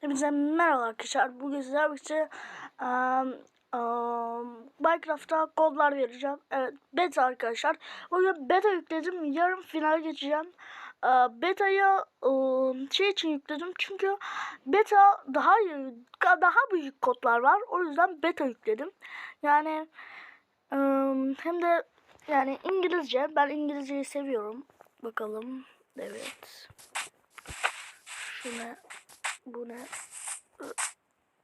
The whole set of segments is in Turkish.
Hepinize merhaba arkadaşlar. Bugün sizlerle birlikte um, um, Minecraft'ta kodlar vereceğim. Evet beta arkadaşlar. Bugün beta yükledim. Yarın final geçeceğim. Uh, beta'yı um, şey için yükledim. Çünkü beta daha daha büyük kodlar var. O yüzden beta yükledim. Yani um, hem de yani İngilizce. Ben İngilizceyi seviyorum. Bakalım. Evet. Şu ne? Bu ne?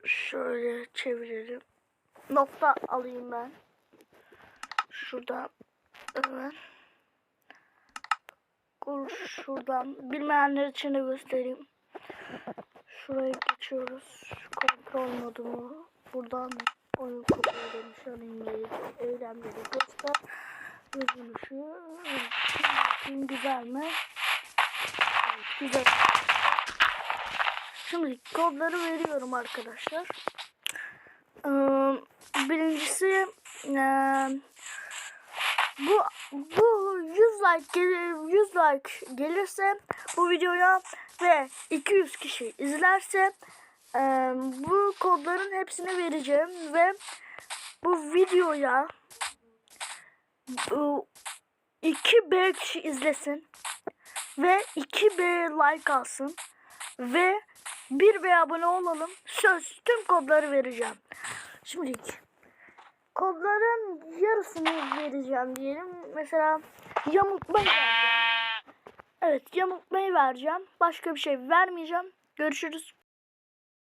Şöyle çevirelim. Nokta alayım ben. Şuradan. Evet. Şuradan. Bilmeyenler için de göstereyim. Şuraya geçiyoruz. Kontrol modumu. Buradan oyun kodları demiş. İngilizce eylemleri göster. Bakayım güzel mi? Evet, güzel. Şimdi kodları veriyorum arkadaşlar. Ee, birincisi ee, bu bu 100 like gelir, 100 like gelirse bu videoya ve 200 kişi izlerse ee, bu kodların hepsini vereceğim ve bu videoya 2B kişi izlesin ve 2B like alsın ve bir ve abone olalım. Söz tüm kodları vereceğim. Şimdi kodların yarısını vereceğim diyelim. Mesela yamultmayı vereceğim. Evet yamultmayı vereceğim. Başka bir şey vermeyeceğim. Görüşürüz.